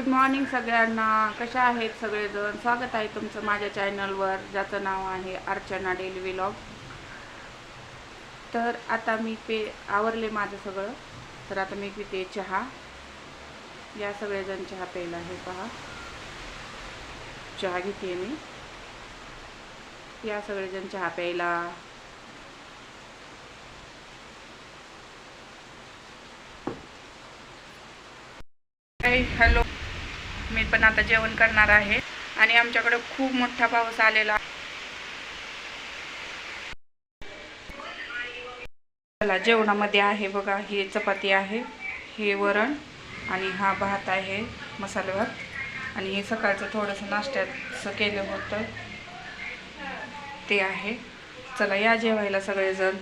Good morning सगळ्यांना. कशा आहेत सगळेजण? स्वागत आहे तुमचं माझ्या चॅनलवर ज्याचं नाव आहे अर्चना डेली व्लॉग तर आता मी पे आवरले माझं सगळं. तर आता मी पिते चहा. या सगळेजण चहा प्यायला आहे पहा. चहा घेते मी. या सगळेजण चहा प्यायला. हॅलो मी पण आता जेवण करणार आहे. आणि आमच्याकडे खूप मोठा पाऊस आलेला. चला जेवणामध्ये आहे बघा ही चपाती आहे हे वरण आणि हा भात आहे मसाले भात. आणि हे सकाळचं थोडंसं नाश्त्याचं केलं होतं. ते आहे. चला या जेवायला सगळेजण.